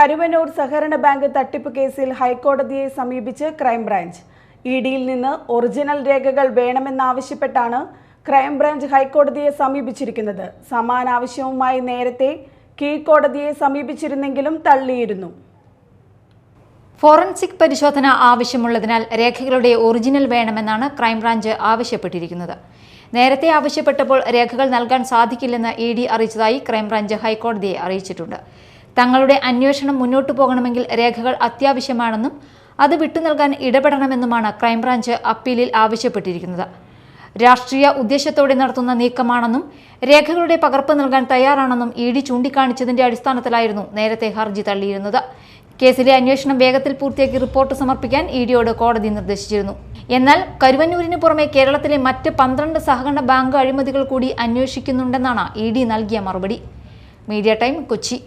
കരുവന്നൂർ സഹകരണ ബാങ്ക് തട്ടിപ്പ് കേസിൽ ഹൈക്കോടതിയെ സമീപിച്ച് ക്രൈംബ്രാഞ്ച്. ഇ ഡിയിൽ നിന്ന് ഒറിജിനൽ രേഖകൾ വേണമെന്നാവശ്യപ്പെട്ടാണ് ക്രൈംബ്രാഞ്ച് ഹൈക്കോടതിയെ സമീപിച്ചിരിക്കുന്നത്. സമാന ആവശ്യവുമായി നേരത്തെ കീഴ്ക്കോടതിയെ സമീപിച്ചിരുന്നെങ്കിലും തള്ളിയിരുന്നു. ഫോറൻസിക് പരിശോധന ആവശ്യമുള്ളതിനാൽ രേഖകളുടെ ഒറിജിനൽ വേണമെന്നാണ് ക്രൈംബ്രാഞ്ച് ആവശ്യപ്പെട്ടിരിക്കുന്നത്. നേരത്തെ ആവശ്യപ്പെട്ടപ്പോൾ രേഖകൾ നൽകാൻ സാധിക്കില്ലെന്ന് ഇ ഡി അറിയിച്ചതായി ക്രൈംബ്രാഞ്ച് ഹൈക്കോടതിയെ അറിയിച്ചിട്ടുണ്ട്. തങ്ങളുടെ അന്വേഷണം മുന്നോട്ടു പോകണമെങ്കിൽ രേഖകൾ അത്യാവശ്യമാണെന്നും അത് വിട്ടു നൽകാൻ ഇടപെടണമെന്നുമാണ് ക്രൈംബ്രാഞ്ച് അപ്പീലിൽ ആവശ്യപ്പെട്ടിരിക്കുന്നത്. രാഷ്ട്രീയ ഉദ്ദേശത്തോടെ നടത്തുന്ന നീക്കമാണെന്നും രേഖകളുടെ പകർപ്പ് നൽകാൻ തയ്യാറാണെന്നും ഇ ഡി ചൂണ്ടിക്കാണിച്ചതിന്റെ അടിസ്ഥാനത്തിലായിരുന്നു നേരത്തെ ഹർജി തള്ളിയിരുന്നത്. കേസിലെ അന്വേഷണം വേഗത്തിൽ പൂർത്തിയാക്കി റിപ്പോർട്ട് സമർപ്പിക്കാൻ ഇ ഡിയോട് കോടതി നിർദ്ദേശിച്ചിരുന്നു. എന്നാൽ കരുവന്നൂരിന് പുറമെ കേരളത്തിലെ മറ്റ് പന്ത്രണ്ട് സഹകരണ ബാങ്ക് അഴിമതികൾ കൂടി അന്വേഷിക്കുന്നുണ്ടെന്നാണ് ഇ ഡി നൽകിയ മറുപടി. Media time Kochi.